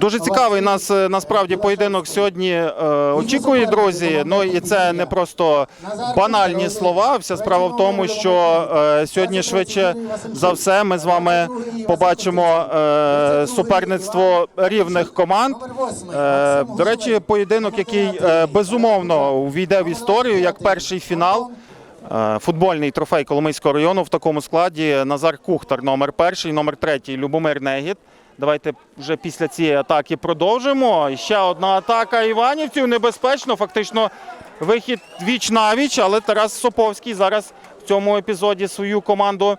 Дуже цікавий нас е, насправді поєдинок сьогодні е, очікує, друзі. Ну і це не просто банальні слова. Вся справа в тому, що е, сьогодні швидше за все ми з вами побачимо е, суперництво рівних команд. Е, до речі, поєдинок, який е, безумовно увійде в історію як перший фінал. Е, Футбольний трофей Коломийського району в такому складі Назар Кухтар, номер перший, номер третій Любомир Негід. Давайте вже після цієї атаки продовжимо. Ще одна атака іванівців. Небезпечно. Фактично вихід віч на віч, але Тарас Соповський зараз в цьому епізоді свою команду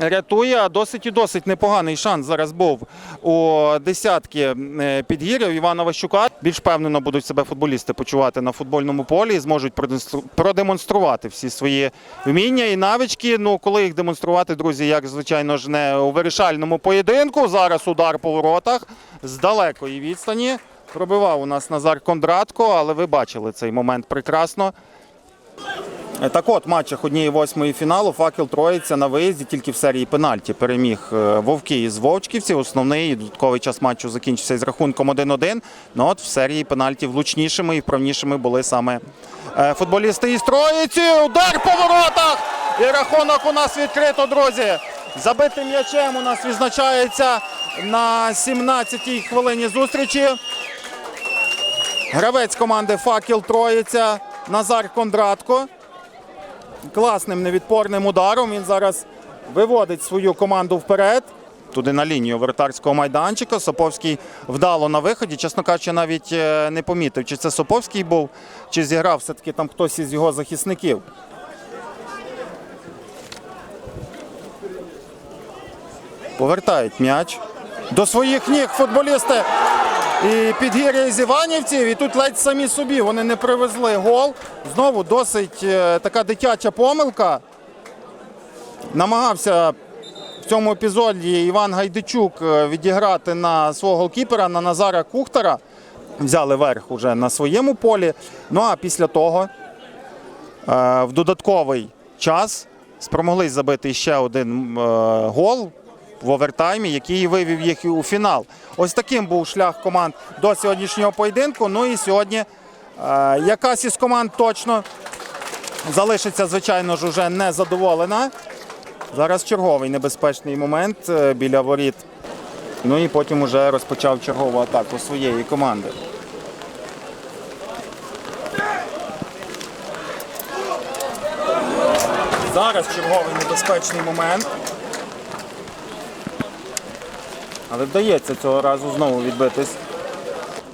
рятує. Досить і досить непоганий шанс зараз був у десятки е, підгір'я у Івана Ващука. Більш впевнено будуть себе футболісти почувати на футбольному полі і зможуть продемонстру- продемонструвати всі свої вміння і навички. Ну, коли їх демонструвати, друзі, як звичайно ж не у вирішальному поєдинку. Зараз удар по воротах з далекої відстані. Пробивав у нас Назар Кондратко, але ви бачили цей момент прекрасно. Е, Так от, матчах однієї восьмої фіналу факел Троїця на виїзді тільки в серії пенальті переміг е, Вовки із Вовчківців. Основний додатковий час матчу закінчився із рахунком 1-1. Ну от в серії пенальті влучнішими і вправнішими були саме е, футболісти із Троїці. Удар по воротах! І рахунок у нас відкрито, друзі. Забитим м'ячем у нас відзначається на 17-й хвилині зустрічі. Гравець команди Факел Троїця Назар Кондратко. Класним невідпорним ударом. Він зараз виводить свою команду вперед. Туди на лінію вратарського майданчика. Соповський вдало на виході. Чесно кажучи, навіть е, не помітив, чи це Соповський був, чи зіграв все-таки там хтось із його захисників. Повертають м'яч. До своїх ніг футболісти і підгір'я із Іванівців. І тут ледь самі собі вони не привезли гол. Знову досить е, така дитяча помилка. Намагався в цьому епізоді Іван Гайдичук е, відіграти на свого голкіпера, на Назара Кухтара. Взяли верх уже на своєму полі. Ну а після того е, в додатковий час спромоглись забити ще один гол в овертаймі, який вивів їх у фінал. Ось таким був шлях команд до сьогоднішнього поєдинку. Ну і сьогодні е, якась із команд точно залишиться, звичайно ж, уже не задоволена. Зараз черговий небезпечний момент е, біля воріт. Ну і потім уже розпочав чергову атаку своєї команди. Зараз черговий небезпечний момент. Але вдається цього разу знову відбитись.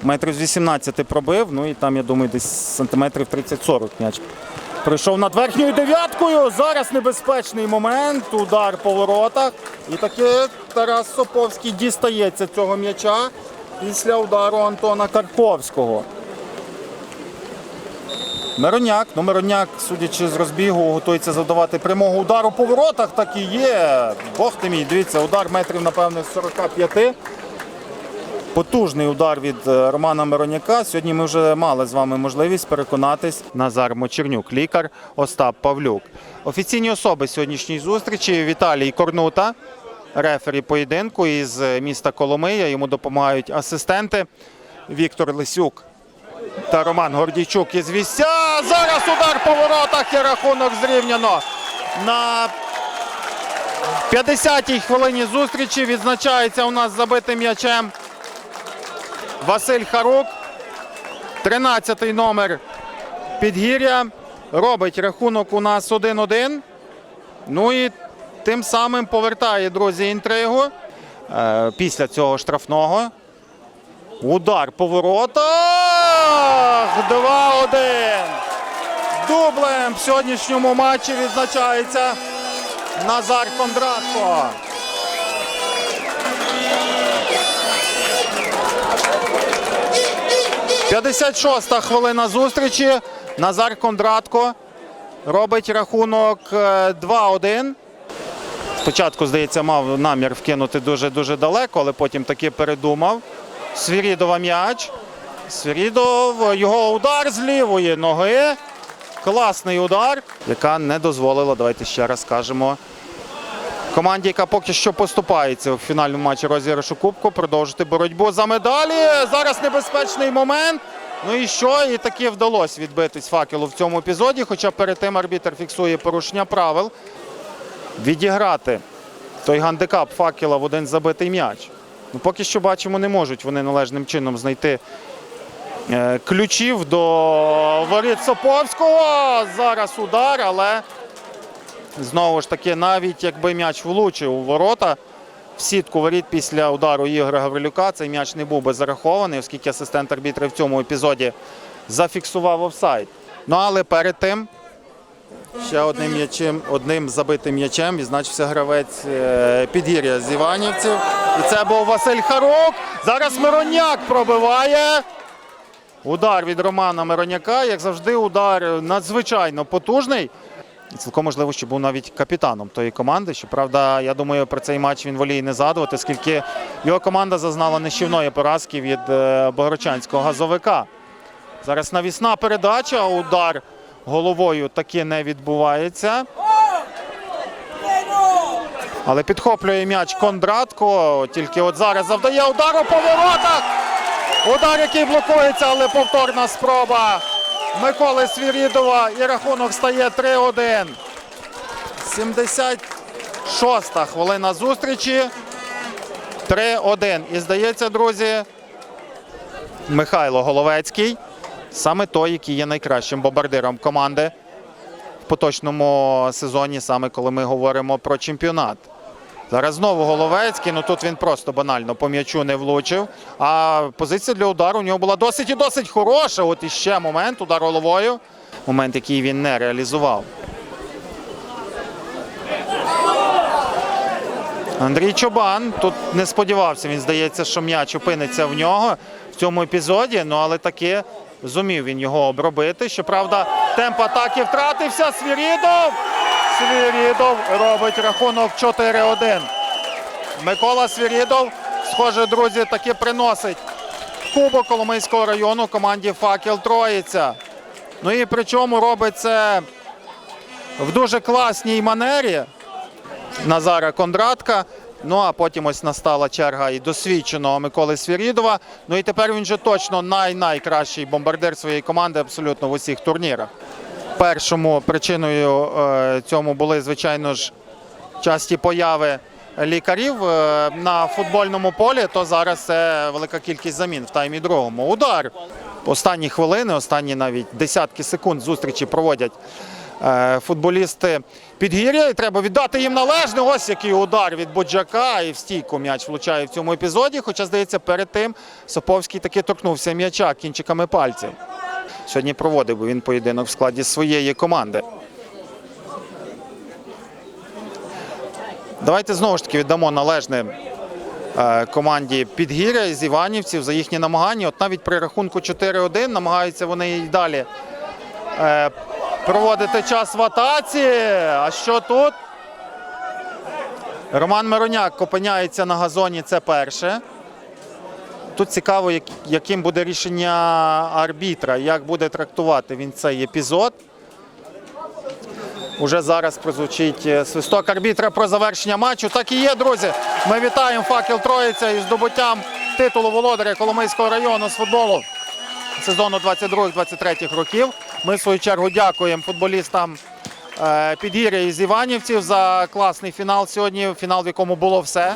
Метрів з 18 пробив, ну і там, я думаю, десь сантиметрів 30-40 м'яч. Прийшов над верхньою дев'яткою. Зараз небезпечний момент. Удар по воротах. І таки Тарас Соповський дістається цього м'яча після удару Антона Карповського. Мироняк. Ну, Мироняк, судячи з розбігу, готується завдавати прямого удару по воротах. Так і є. Бог ти мій, дивіться, удар метрів, напевне, з 45. Потужний удар від е, Романа Мироняка. Сьогодні ми вже мали з вами можливість переконатись. Назар Мочернюк, лікар, Остап Павлюк. Офіційні особи сьогоднішньої зустрічі Віталій Корнута, рефері поєдинку із е, міста Коломия. Йому допомагають асистенти Віктор Лисюк та Роман Гордійчук із вісця. Зараз удар по воротах і рахунок зрівняно. На 50-й хвилині зустрічі відзначається у нас забитим м'ячем Василь Харук. 13-й номер підгір'я. Робить рахунок у нас 1-1. Ну і тим самим повертає, друзі, інтригу. Е, Після цього штрафного. Удар по воротах. 2-1. Дублем в сьогоднішньому матчі відзначається Назар Кондратко. П'ятдесят шоста хвилина зустрічі. Назар Кондратко робить рахунок е, 2-1. Спочатку, здається, мав намір вкинути дуже-дуже далеко, але потім таки передумав. Свірідова м'яч. Свірідов, його удар з лівої ноги. Класний удар, яка не дозволила, давайте ще раз скажемо, Команді, яка поки що поступається в фінальному матчі розіграшу Кубку, продовжити боротьбу за медалі. Зараз небезпечний момент. Ну і що? І таки вдалося відбитись факелу в цьому епізоді. Хоча перед тим арбітр фіксує порушення правил. Відіграти той гандикап факела в один забитий м'яч. Ну, поки що бачимо, не можуть вони належним чином знайти е, ключів до воріт Соповського. Зараз удар, але знову ж таки, навіть якби м'яч влучив у ворота в сітку воріт після удару Ігоря Гаврилюка, цей м'яч не був би зарахований, оскільки асистент арбітра в цьому епізоді зафіксував офсайд. Ну але перед тим ще одним м'ячем, одним забитим м'ячем відзначився гравець е, підгір'я з Іванівців. І це був Василь Харук. Зараз Мироняк пробиває. Удар від Романа Мироняка, як завжди, удар надзвичайно потужний. І цілком можливо, що був навіть капітаном тої команди. Щоправда, я думаю, про цей матч він воліє не згадувати, оскільки його команда зазнала нищівної поразки від е, Богородчанського газовика. Зараз навісна передача, удар головою таки не відбувається. Але підхоплює м'яч Кондратко. Тільки от зараз завдає удару по воротах. Удар, який блокується, але повторна спроба Миколи Свірідова. І рахунок стає 3-1. 76-та хвилина зустрічі. 3-1. І здається, друзі, Михайло Головецький. Саме той, який є найкращим бомбардиром команди в поточному сезоні, саме коли ми говоримо про чемпіонат. Зараз знову Головецький, ну тут він просто банально по м'ячу не влучив. А позиція для удару у нього була досить і досить хороша. От іще момент, удар головою. Момент, який він не реалізував. Андрій Чобан тут не сподівався. Він здається, що м'яч опиниться в нього в цьому епізоді. Ну але таки зумів він його обробити. Щоправда, темп атаки втратився. Свірідов. Свірідов робить рахунок 4-1. Микола Свірідов, схоже, друзі, таки приносить кубок Коломийського району команді Факел Троїця. Ну і причому робить це в дуже класній манері. Назара Кондратка. Ну а потім ось настала черга і досвідченого Миколи Свірідова. Ну і тепер він же точно най-найкращий бомбардир своєї команди абсолютно в усіх турнірах. Першому причиною е, цьому були, звичайно ж, часті появи лікарів е, на футбольному полі, то зараз це велика кількість замін в таймі другому. Удар. Останні хвилини, останні навіть десятки секунд зустрічі проводять е, футболісти підгір'я. І треба віддати їм належне. Ось який удар від Боджака. І в стійку м'яч влучає в цьому епізоді. Хоча, здається, перед тим Соповський таки торкнувся м'яча кінчиками пальців. Сьогодні проводив би він поєдинок в складі своєї команди. Давайте знову ж таки віддамо належне е, команді Підгір'я з Іванівців за їхні намагання. От навіть при рахунку 4-1 намагаються вони і далі е, проводити час в атаці. А що тут? Роман Мироняк опиняється на газоні. Це перше. Тут цікаво, яким буде рішення арбітра, як буде трактувати він цей епізод. Уже зараз прозвучить е, свисток арбітра про завершення матчу. Так і є, друзі. Ми вітаємо факел Троїця із здобуттям титулу володаря Коломийського району з футболу сезону 22-23 років. Ми в свою чергу дякуємо футболістам е, Підгір'я із Іванівців за класний фінал сьогодні. Фінал, в якому було все.